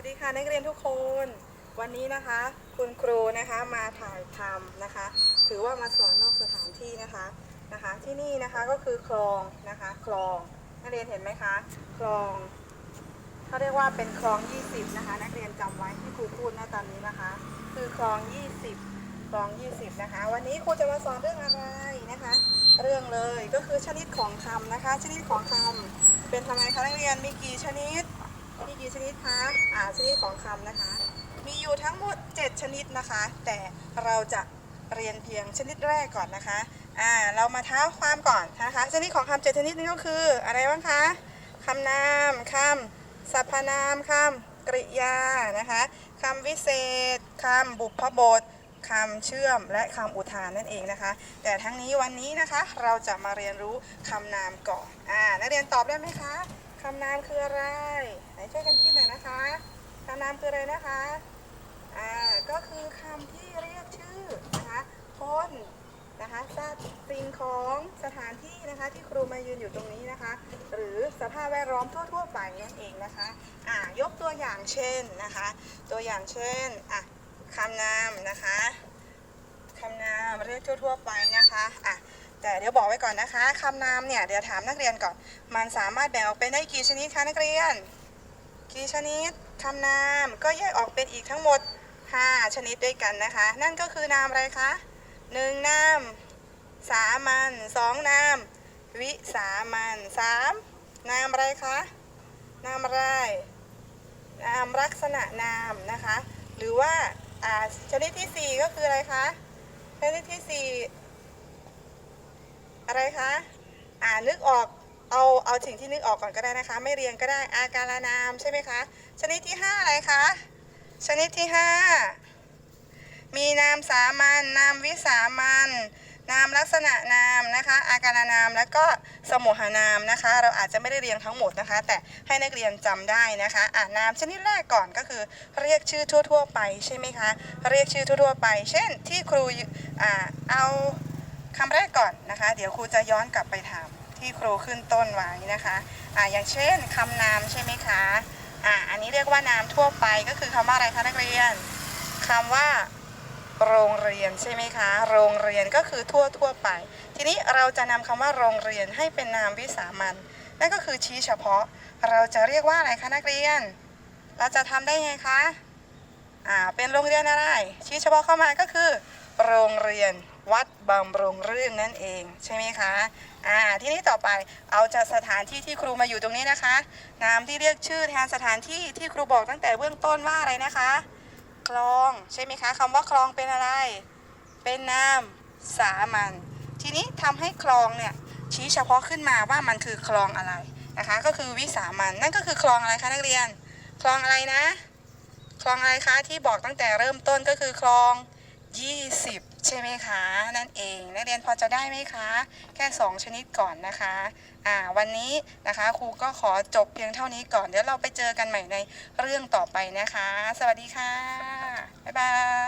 วัสดีค่ะนักเรียนทุกคน วันนี้นะคะ คุณครูนะคะมาถ่ายทำนะคะ ถือว่ามาสอนนอกสถานที่นะคะนะคะ ที่นี่นะคะก็คือคลองนะคะคลองนักเรียนเห็นไหมคะคลองเขาเรียกว่าเป็นคลอง 20 นะคะ นักเรียนจำไว้ที่ครูพูดนะตอนนี้นะคะ คือคลอง 20 คลอง 20 นะคะ วันนี้ครูจะมาสอนเรื่องอะไรนะคะ เรื่องเลยก็คือชนิดของคำนะคะ ชนิดของคำเป็นทำไมคะนักเรียนมีกี่ชนิด มีกี่ชนิดคะอ่าชนิดของคำนะคะ มีอยู่ทั้งหมด 7 ชนิดนะคะ แต่เราจะเรียนเพียงชนิดแรกก่อนนะคะอ่าเรามาเท้าความก่อนนะคะ ชนิดของคำเจ็ดชนิดนี้ก็คืออะไรบ้างคะคำนามคำสรรพนามคำกริยานะคะคำวิเศษคำบุพบทคำเชื่อมและคำอุทานนั่นเองนะคะ แต่ทั้งนี้วันนี้นะคะเราจะมาเรียนรู้คำนามก่อนอ่านักเรียนตอบได้ไหมคะ คำนามคืออะไร ไหนช่วยกันคิดหน่อยนะคะคำนามคืออะไรนะคะ อ่า ก็คือคำที่เรียกชื่อนะคะ คนนะคะสัตว์สิ่งของสถานที่นะคะที่ครูมายืนอยู่ตรงนี้นะคะ หรือสภาพแวดล้อมทั่วๆไปนั่นเองนะคะ อ่า ยกตัวอย่างเช่นนะคะ ตัวอย่างเช่น อะคำนามนะคะคำนามเรียกทั่วๆไปนะคะ อะ แต่เดี๋ยวบอกไว้ก่อนนะคะคำนามเนี่ยเดี๋ยวถามนักเรียนก่อน มันสามารถแบ่งออกเป็นได้กี่ชนิดคะนักเรียน กี่ชนิดคำนามก็แยกออกเป็นอีกทั้งหมด 5 ชนิดด้วยกันนะคะ นั่นก็คือนามอะไรคะหนึ่งนามสามัญสองนาม วิสามัญสามนามอะไรคะนามอะไร นามลักษณะนามนะคะ หรือว่าอ่าชนิดที่ 4 ก็คืออะไรคะชนิดที่ 4 อะไรคะ อ่านึกออก เอาเอาสิ่งที่นึกออกก่อนก็ได้นะคะ ไม่เรียงก็ได้อาการนามใช่ไหมคะ ชนิดที่ 5 อะไรคะ ชนิดที่ 5 มีนามสามัญนามวิสามัญนามลักษณะนามนะคะ อาการนามแล้วก็สมุหานามนะคะ เราอาจจะไม่ได้เรียงทั้งหมดนะคะ แต่ให้นักเรียนจำได้นะคะอ่านามชนิดแรกก่อนก็คือ เรียกชื่อทั่ว ๆ ไปใช่ไหมคะ เรียกชื่อทั่ว ๆ ไป เช่น ที่ครูอ่าเอา คำแรกก่อนนะคะ เดี๋ยวครูจะย้อนกลับไปถามที่ครูขึ้นต้นไว้นะคะอ่าอย่างเช่นคำนามใช่ไหมคะอ่าอันนี้เรียกว่านามทั่วไปก็คือคำว่าอะไรคะนักเรียนคำว่าโรงเรียนใช่ไหมคะ โรงเรียนก็คือทั่วทั่วไป ทีนี้เราจะนำคำว่าโรงเรียนให้เป็นนามวิสามันนั่นก็คือชี้เฉพาะ เราจะเรียกว่าอะไรคะนักเรียน เราจะทำได้ไงคะ อ่า เป็นโรงเรียนอะไร ชี้เฉพาะเข้ามาก็คือ โรงเรียนวัดบำรุงรื่นนั่นเองใช่ไหมคะอ่าทีนี้ต่อไปเอาจากสถานที่ที่ครูมาอยู่ตรงนี้นะคะ นามที่เรียกชื่อแทนสถานที่ที่ครูบอกตั้งแต่เบื้องต้นว่าอะไรนะคะ คลองใช่ไหมคะคำว่าคลองเป็นอะไร เป็นนามสามัญทีนี้ทำให้คลองเนี่ยชี้เฉพาะขึ้นมาว่ามันคือคลองอะไรนะคะ ก็คือวิสามัญนั่นก็คือคลองอะไรคะนักเรียน คลองอะไรนะ คลองอะไรคะที่บอกตั้งแต่เริ่มต้นก็คือคลอง 20 ใช่ไหมคะ นั่นเองนักเรียนพอจะได้ไหมคะ แค่ 2 ชนิดก่อนนะคะอ่าวันนี้นะคะครูก็ขอจบเพียงเท่านี้ก่อน เดี๋ยวเราไปเจอกันใหม่ในเรื่องต่อไปนะคะ สวัสดีค่ะ บ๊ายบาย